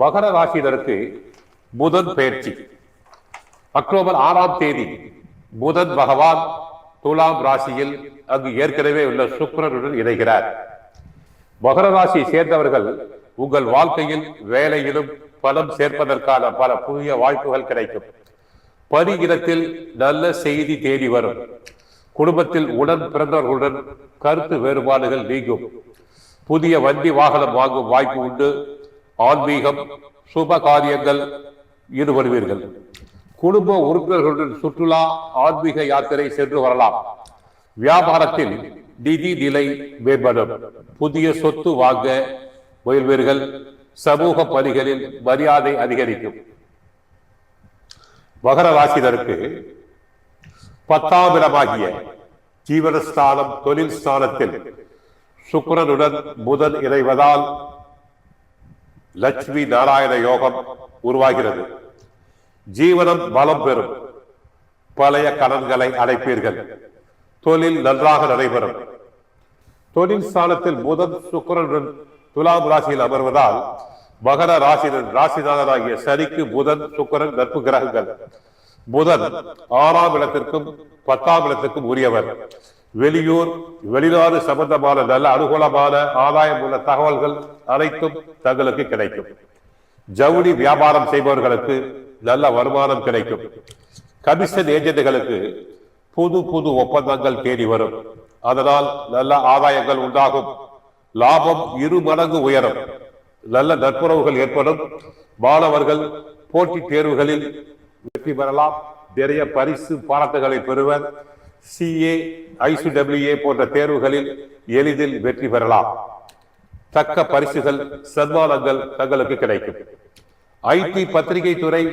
மகர ராசியினருக்கு புதன் பயிற்சி அக்டோபர் ஆறாம் தேதி புதன் பகவான் துலாம் ராசியில் அங்கு ஏற்கனவே உள்ள சுக்கரனுடன் இணைகிறார். மகர ராசி சேர்ந்தவர்கள் உங்கள் வாழ்க்கையில் வேலையிலும் பணம் சேர்ப்பதற்கான பல புதிய வாய்ப்புகள் கிடைக்கும். பணி இடத்தில் நல்ல செய்தி தேடி வரும். குடும்பத்தில் உடன் பிறந்தவர்களுடன் கருத்து வேறுபாடுகள் நீங்கும். புதிய வண்டி வாகனம் வாங்கும் வாய்ப்பு உண்டு. ஆன்மீகம் சுப காரியங்கள் ஈடுபடுவீர்கள். குடும்ப உறுப்பினர்களுடன் சுற்றுலா ஆன்மீக யாத்திரை சென்று வரலாம். வியாபாரத்தில் நிதி நிலை மேம்படும். புதிய சொத்து வாங்க முயல்வீர்கள். சமூக பணிகளில் மரியாதை அதிகரிக்கும். மகர ராசினருக்கு பத்தாம் இடமாகிய ஜீவனஸ்தானம் தொழில் ஸ்தானத்தில் சுக்கரனுடன் புதன் இணைவதால் லட்சுமி நாராயண யோகம் உருவாகிறது. ஜீவனம் பலம் பெறும். பழைய கடன்களை அடைப்பீர்கள். தொழில் நன்றாக நடைபெறும். தொழில் ஸ்தானத்தில் புதன் சுக்கரனுடன் துலாம் ராசியில் அமர்வதால் மகர ராசியின் ராசிநாதனாகிய சனிக்கு புதன் சுக்கரன் நட்பு கிரகங்கள். புதன் ஆறாம் இடத்திற்கும் பத்தாம் இடத்திற்கும் உரியவர். வெளியூர் வெளிநாடு சம்பந்தமான நல்ல அனுகூலமான ஆதாயம் உள்ள தகவல்கள் அனைத்தும் தங்களுக்கு கிடைக்கும். ஜவுளி வியாபாரம் செய்பவர்களுக்கு நல்ல வருமானம் கிடைக்கும். கமிஷன் ஏஜென்ட்களுக்கு புது புது ஒப்பந்தங்கள் தேடி வரும். அதனால் நல்ல ஆதாயங்கள் உண்டாகும். லாபம் இரு மடங்கு உயரும். நல்ல நட்புறவுகள் ஏற்படும். மாணவர்கள் போட்டித் தேர்வுகளில் வெற்றி பெறலாம். நிறைய பரிசு பாராட்டுகளை பெறுவர். சிஏ ஐசிடபிள்யூஏ போன்ற தேர்வுகளில் எளிதில் வெற்றி பெறலாம். தக்க பரிசுகள் சன்மானங்கள் தங்களுக்கு கிடைக்கும். ஐடி பத்திரிகை துறை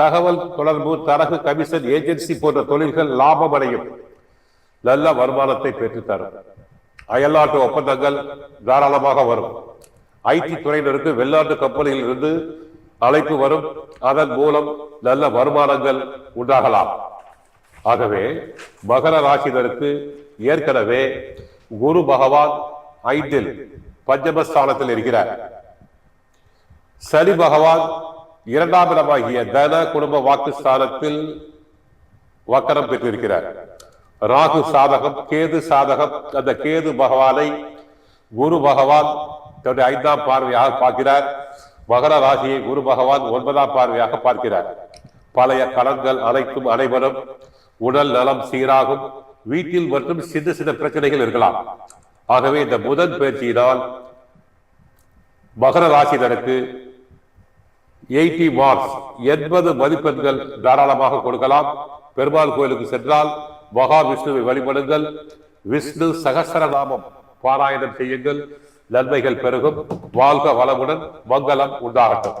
தகவல் தொடர்பு தரகு கமிஷன் ஏஜென்சி போன்ற தொழில்கள் லாபம் அடையும். நல்ல வருமானத்தை பெற்றுத்தரும் அயல்நாட்டு ஒப்பந்தங்கள் தாராளமாக வரும். ஐடி துறையினருக்கு வெளிநாட்டு கம்பெனியில் இருந்து அழைப்பு வரும். அதன் மூலம் நல்ல வருமானங்கள் உண்டாகலாம். ஆகவே மகர ராசிதருக்கு ஏற்கனவே குரு பகவான் ஐந்தில் பஞ்சமஸ்தானத்தில் இருக்கிறார். சனி பகவான் இரண்டாம் இடமாகிய தன குடும்ப வாக்கு ஸ்தானத்தில் வக்கரம் பெற்றிருக்கிறார். ராகு சாதகம் கேது சாதகம் அந்த கேது பகவானை குரு பகவான் தன்னுடைய ஐந்தாம் பார்வையாக பார்க்கிறார். மகர ராசியை குரு பகவான் ஒன்பதாம் பார்வையாக பார்க்கிறார். பழைய கடன்கள் அனைத்தும் அனைவரும் உடல் நலம் சீராகும் வீட்டில் மற்றும் சின்ன சின்ன பிரச்சனைகள் இருக்கலாம். ஆகவே இந்த புதன் பயிற்சியினால் மகர ராசினருக்கு எயிட்டி மார்க்ஸ் எண்பது மதிப்பெண்கள் தாராளமாக கொடுக்கலாம். பெருமாள் கோயிலுக்கு சென்றால் மகாவிஷ்ணுவை வழிபடுங்கள். விஷ்ணு சகசரநாமம் பாராயணம் செய்யுங்கள். நன்மைகள் பெருகும். வாழ்க வளமுடன் மங்களம் உண்டாகட்டும்.